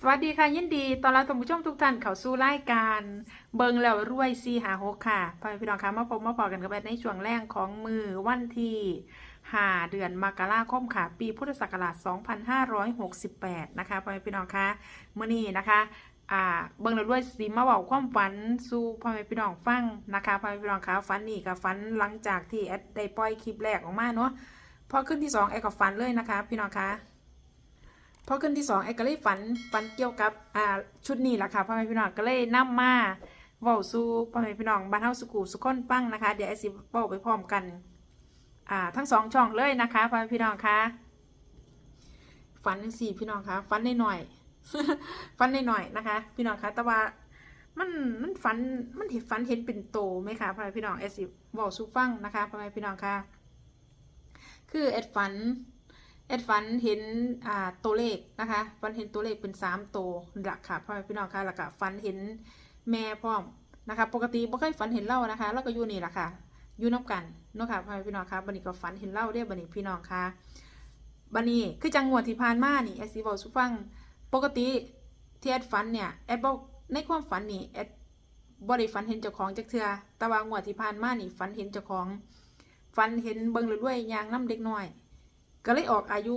สวัสดีค่ะ ยินดีตอนรับท่านผู้ชมทุกท่านเข้าสู่รายการ เบิงแล้วรวยซีหาหกค่ะพ่อพี่น้องคะมาพบมาพอกันกับแบในช่วงแรกของมือวันที่หาเดือนมกราคมค่ะ ปีพุทธศักราช 2568 นะคะพ่อพี่น้องคะเมื่อนี้นะคะอ่าเบิงแล้วรวยสีมาบอกความฝันสู่พ่อแม่พี่น้องฟังนะคะพ่อแม่พี่น้องคะฝันนี่กับฝันหลังจากที่แอดได้ปล่อยคลิปแรกออกมาเนาะพอขึ้นที่สองแอดกับฝันเลยนะคะ พี่น้องคะ พอขึ้นที่สองไอ้ก็เลยฝันฝันเกี่ยวกับอ่าชุดนี้แหละค่ะพ่อแม่พี่น้องก็เลยนำมาเว้าสู่พ่อแม่พี่น้องบ้านเฮาสุกูสุขคนฟังนะคะ เดี๋ยวไอ้สิเว้าไปพร้อมกันอ่าทั้งสองช่องเลยนะคะพ่อแม่พี่น้องคะฝันสี่พี่น้องคะฝันหน่อยๆฝันหน่อยๆนะคะ พี่น้องคะแต่ว่ามันมันฝันมันเห็นฝันเห็นเป็นโตไหมคะพ่อแม่พี่น้องไอ้สิเว้าสู่ฟังนะคะพ่อแม่พี่น้องคะคือเอ็ดฝัน แอดฟันเห็นอ่าตัวเลขนะคะฟันเห็นตัวเลขเป็นสามตัวหลักค่ะพ่อแม่พี่น้องค่ะแล้วก็ฟันเห็นแม่พร้อมนะคะ ปกติบ่เคยฝันเห็นเล่านะคะแล้วก็อยู่นี่แหละค่ะอยู่น้ากันเนาะค่ะพ่อแม่พี่น้องค่ะบันนี้ก็ฝันเห็นเล่าเรียบันนี้พี่น้องค่ะบันนี้คือจังหวดที่ผ่านมานี่แอดสิบอกสุฟังปกติที่แอดฝันเนี่ยแอดบอกในความฝันนี่แอดบ่ได้ฝันเห็นเจ้าของจักเทื่อแต่ว่างวดที่ผ่านมานี่ฝันเห็นเจ้าของฝันเห็นเบิ่งเรื่อยๆยางน้ำเด็กน้อย ก็เลยออกอายุ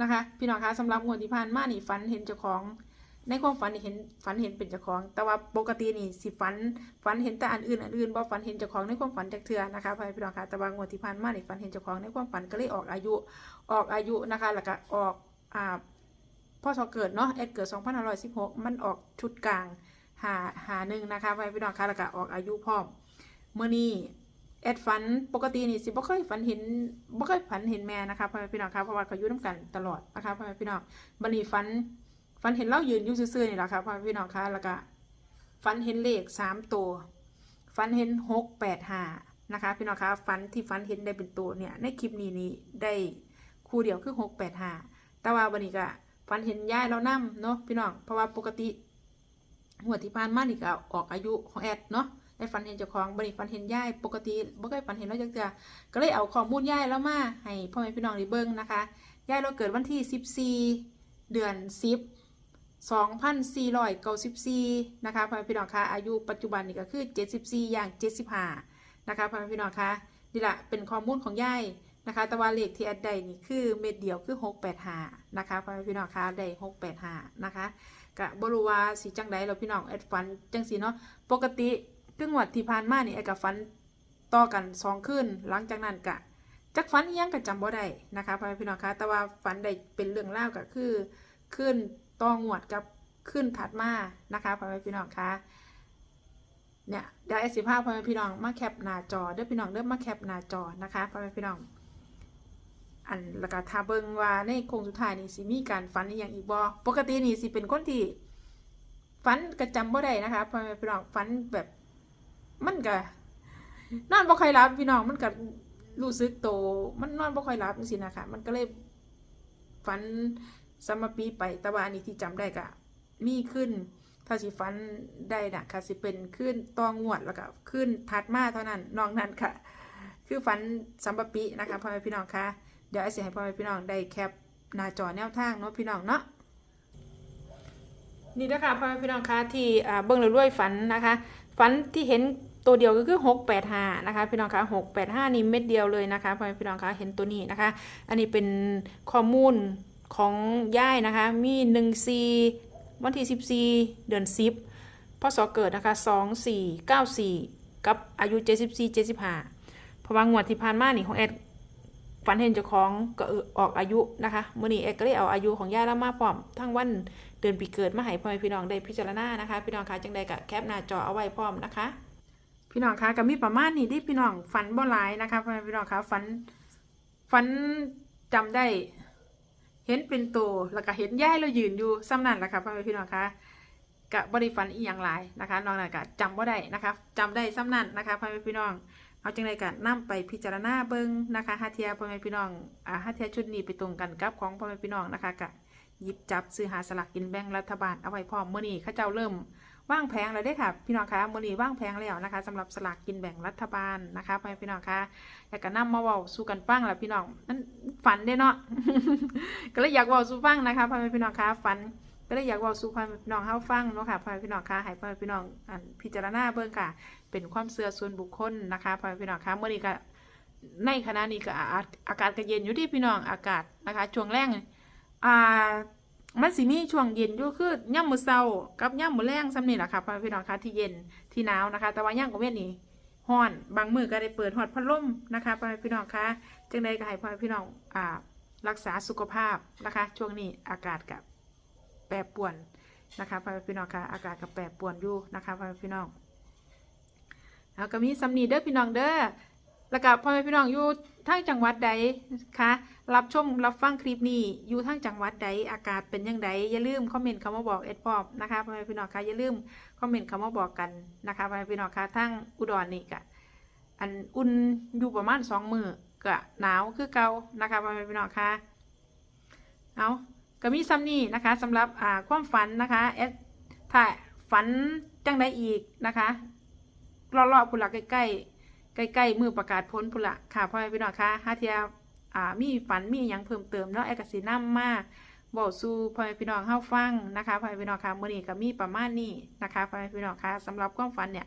นะคะ พี่น้องคะสำหรับงวดที่ผ่านมานี่ฝันเห็นเจ้าของ ในความฝันนี่เห็นฝันเห็นเป็นเจ้าของ แต่ว่าปกตินี่สิฝันฝันเห็นแต่อันอื่นอันอื่นบ่ฝันเห็นเจ้าของในความฝันจากเทือนะคะพี่น้องคะแต่ว่างวดที่ผ่านมานี่ฝันเห็นเจ้าของในความฝันก็เลยออกอายุออกอายุนะคะแล้วก็ออกอ่าพ่อสอเกิดเนาะแอดเกิด2516 มันออกชุดกลางหาหาหนึ่งนะคะพี่น้องคะแล้วก็ออกอายุพร้อมเมื่อนี้ แอดฝันปกตินี่สิบ่เคยฝันเห็นบ่เคยฝันเห็นแม่นะคะพ่อแม่พี่น้องครับเพราะว่าเขาอยู่น้ำกันตลอดนะคะพ่อแม่พี่น้องบันนี้ฝันฝันเห็นเรายืนอยู่ซื่อๆนี่แหละค่ะพ่อแม่พี่น้องคะแล้วก็ฝันเห็นเลขสามตัวฝันเห็นหกแปดห้านะคะพี่น้องคะฝันที่ฝันเห็นได้เป็นตัวเนี่ยในคลิปนี้นี่ได้คู่เดียวคือหกแปดห้าแต่ว่าวันนี้ก็ฝันเห็นยายเรานั่มเนาะพี่น้องเพราะว่าปกติหัวที่ผ่านมานี่ก็ออกอายุของแอดเนาะ ได้ฝันเห็นเจ้าของบริฝันเห็นย่ายปกติบ่เคยฝันเห็นเราจักเทื่อก็เลยเอาข้อมูลย่ายแล้วมาให้พ่อแม่พี่น้องได้เบิ่งนะคะย่ายเราเกิดวันที่ 14 เดือน 10 2494นะคะพ่อแม่พี่น้องคะอายุปัจจุบันนี่ก็คือ 74 อย่าง 75นะคะพ่อแม่พี่น้องคะนี่แหละเป็นข้อมูลของย่ายนะคะแต่ว่าเลขที่แอดได้นี่คือเม็ดเดียวคือ 685นะคะพ่อแม่พี่น้องคะได้685นะคะก็บ่รู้ว่าสิจังใดเราพี่น้องแอดฝันจังสีเนาะปกติ ครึ่งวัดที่ผ่านมานี่ไอ้กับฟันต่อกันสองคืนหลังจากนั้นกะจักฟันยังก็จำบ่ได้นะคะพ่อพี่น้องคะแต่ว่าฟันได้เป็นเรื่องเล่าก็คือขึ้นต่องวดกับขึ้นถัดมานะคะพ่อพี่น้องคะเนี่ยเดี๋ยวไอ้สิภาพ่อแม่พี่น้องมาแคปหน้าจอเด้อพี่น้องเด้อมาแคปหน้าจอนะคะพ่อแม่พี่น้อง อันแล้วก็ถ้าเบิงว่าในโค้งสุดท้ายนี่สิมีการฝันอย่างอีกบ่ปกตินี่สิเป็นคนที่ฝันก็จำบ่ได้นะคะพ่อแม่พี่น้องฝันแบบ มันก็นอนบ่ค่อยหลับพี่น้องมันก็รู้สึกโต มันนอนบ่ค่อยหลับจังซี่นะคะมันก็เลยฝันสมปีไปแต่ว่าอันนี้ที่จำได้ก็มีขึ้น ถ้าสิฝันได้น่ะค่ะสิเป็นขึ้นตองวดแล้วก็ขึ้นถัดมาเท่านั้นนอกนั้นค่ะ คือฝันสัมปปีนะคะพ่อแม่พี่น้องคะเดี๋ยวไอ้สิให้พ่อแม่พี่น้องได้แคปหน้าจอแนวทางเนาะพี่น้องเนาะนี่นะคะพ่อแม่พี่น้องคะที่เบิ่งแล้วรวยฝันนะคะ ฟันที่เห็นตัวเดียวก็คือ 6 8 5 นะคะพี่น้องคะ6 8 5 นี่เม็ดเดียวเลยนะคะพี่น้องคะเห็นตัวนี้นะคะ อันนี้เป็นข้อมูลของย่ายนะคะ มี1 4วันที่ 14 เดือน 10พศเกิดนะคะ 2 4 9 4 กับอายุ 74 75เพราะว่างวดที่ผ่านมานี่ของแอด ฝันเห็นเจ้าของก็ออกอายุนะคะมื้อนี้แอก็เลยเอาอายุของย่ายแล้วมาพร้อมทั้งวันเดือนปีเกิดมาให้พ่อแม่พี่น้องได้พิจารณานะคะ พี่น้องคะจังใดก็แคปหน้าจอเอาไว้พร้อมนะคะ พี่น้องคะก็มีประมาณนี้ที่พี่น้องฝันบ่หลายนะคะพ่อแม่พี่น้องคะฝันฝันจำได้ เห็นเป็นตัวแล้วก็เห็นย่ายเรายืนอยู่ซ้ำนั่นแหละค่ะพ่อแม่พี่น้องคะกะบริฟันอีหยังหลายนะคะน้องนั่นก็จำบ่ได้นะคะจำได้ซ้ำนั่นนะคะพ่อแม่พี่น้อง เอาจังไดก็นำไปพิจารณาเบิงนะคะฮาเทียพ่อแม่พี่น้องอ่าฮาเทียชุดนี้ไปตรงกันกับของพ่อแม่พี่น้องนะคะกะหยิบจับซื้อหาสลากกินแบ่งรัฐบาลเอาไว้พร้อมเมื่อนี้ข้าเจ้าเริ่มว่างแผงแล้วเด้ค่ะ พี่น้องคะมื่อนี้ว่างแผงแล้วนะคะสำหรับสลากกินแบ่งรัฐบาลนะคะพ่อแม่พี่น้องคะอยากจะนำมาเว้าสู่กันฟังแหละพี่น้องนั่นฝันเด้เนาะก็เลยอยากเว้าสู่ฟังนะคะพ่อแม่พี่น้องคะฝัน ก็เลยอยากเว้าสู่พ่อแม่พี่น้องเฮาฟังเนาะค่ะพ่อแม่พี่น้องค่ะให้พ่อแม่พี่น้องพิจารณาเบิ่งค่ะ เป็นความเชื่อส่วนบุคคลนะคะพ่อแม่พี่น้องค่ะมื้อนี้ก็ในขณะนี้ก็อากาศก็เย็นอยู่ที่พี่น้องอากาศนะคะช่วงแรงอ่ามันสิมีช่วงเย็นอยู่คือย่ำมือเช้ากับย่ำมือแรงซ้ำนี่แหละค่ะพ่อแม่พี่น้องค่ะที่เย็นที่หนาวนะคะ แต่ว่าย่ำกว่าเว้นนี่ร้อนบางมือก็ได้เปิดฮอดพัดลมนะคะพ่อแม่พี่น้องค่ะจังใดก็ให้พ่อแม่พี่น้องอ่ารักษาสุขภาพนะคะ ช่วงนี้อากาศกับ แปรปวนนะคะพ่อแม่พี่น้องค่ะอากาศกับแปรปวนอยู่นะคะพ่อแม่พี่น้องแล้วก็มีสำนีเด้อพี่น้องเด้อแล้วก็พ่อแม่พี่น้องอยู่ทางจังหวัดใดคะรับชมรับฟังคลิปนี้อยู่ทางจังหวัดใดอากาศเป็นยังไงอย่าลืมคอมเมนต์คำว่าบอกเอ็ดปอบนะคะพ่อแม่พี่น้องคะอย่าลืมคอมเมนต์คำว่าบอกกันนะคะพ่อแม่พี่น้องคะทางอุดรนี่กะอันอุ่นอยู่ประมาณสองมือก็หนาวคือเก่านะคะพ่อแม่พี่น้องคะเอา ก็มีซ้ำนี่นะคะสำหรับอ่าความฝันนะคะเอถ้าฝันจังใดอีกนะคะรอบๆพุ่นละใกล้ๆใกล้ๆมือประกาศพ้นพุ่นละค่ะพ่อแม่พี่น้องคะฮาเทียอ่ามีฝันมีหยังเพิ่มเติมเนาะแอกสินำมาบอกสู่พ่อแม่พี่น้องเฮาฟังนะคะพ่อแม่พี่น้องคะมื้อนี้ก็มีประมาณนี้นะคะพ่อแม่พี่น้องคะสำหรับความฝันเนี่ย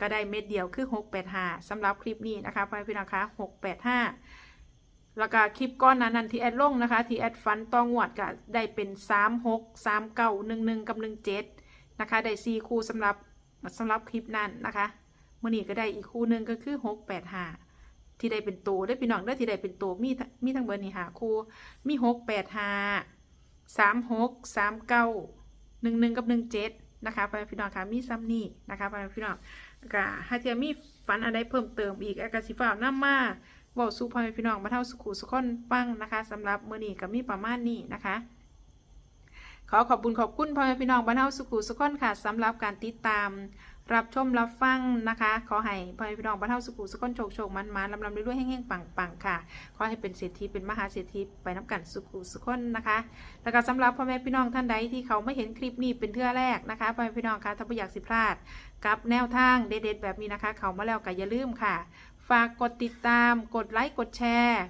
ก็ได้เม็ดเดียวคือ 685สำหรับคลิปนี้นะคะพ่อแม่พี่น้องคะ685 แล้วก็คลิปก้อนนั้นนันที่แอดลงนะคะ ที่แอดฟันตองวดก็ได้เป็น36 39 11กับ17นะคะ ได้4คู่สำหรับสำหรับคลิปนั้นนะคะมื่อนี้ก็ได้อีกคู่หนึ่งก็คือ685ที่ได้เป็นตัวได้พี่น้องได้ที่ได้เป็นตัวมีทั้งมีทั้งเบอร์นี่หาคู่มี685 36 39 11กับ17นะคะไปพี่น้องค่ะมีซ้ำนี่นะคะไปพี่น้องก็ถ้าจะมีฝันอะไรเพิ่มเติมอีกอากาศิฟ้าน้ำมา บอกสู่พ่อแม่พี่น้องมาเท่าสุขุสุขคนฟังนะคะสำหรับมือนี้ก็มีประมาณนี้นะคะ ขอขอบคุณขอบคุณพ่อแม่พี่น้องบ้านเฮาสุขุสุขคนค่ะสำหรับการติดตาม รับชมรับฟังนะคะ ขอให้พ่อแม่พี่น้องบ้านเฮาสุขุสุขคนโชคโชคมันมาลำลำด้วยๆแห้งๆปังๆค่ะ ขอให้เป็นเศรษฐีเป็นมหาเศรษฐีไปน้ำกันสุขุสุขคนนะคะ แล้วก็สำหรับพ่อแม่พี่น้องท่านใดที่เขาไม่เห็นคลิปนี้เป็นเทื่อแรกนะคะพ่อแม่พี่น้องคะถ้าไม่อยากสิพลาดกับแนวทางเด็ดๆแบบนี้นะคะ เขามาแล้วก็อย่าลืมค่ะ ฝากกดติดตาม กดไลค์ กดแชร์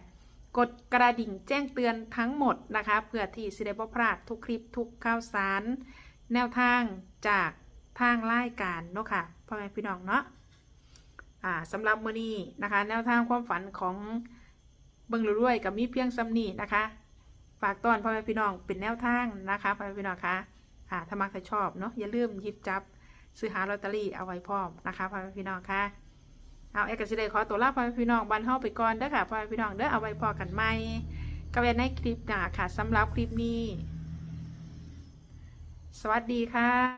กดกระดิ่งแจ้งเตือนทั้งหมดนะคะ เพื่อที่สิได้บ่พลาดทุกคลิปทุกข่าวสาร แนวทางจากทางรายการเนาะค่ะพ่อแม่พี่น้องเนาะอ่าสำหรับมื้อนี้นะคะ แนวทางความฝันของเบิ่งรวยกับมีเพียงซ้ำนี้นะคะ ฝากต้อนพ่อแม่พี่น้องเป็นแนวทางนะคะพ่อแม่พี่น้องคะอ่าถ้ามักถ้าชอบเนาะอย่าลืมหยิบจับซื้อหาลอตเตอรี่เอาไว้พร้อมนะคะพ่อแม่พี่น้องค่ะ เอาเอกสิเดขอตัวลาพ่อพี่น้องบันเฮาไปก่อนเด้อค่ะพ่อพี่น้องเด้อเอาไว้พอกันใหม่ก็ไว้ในคลิปหน้าค่ะสำหรับคลิปนี้ สวัสดีค่ะ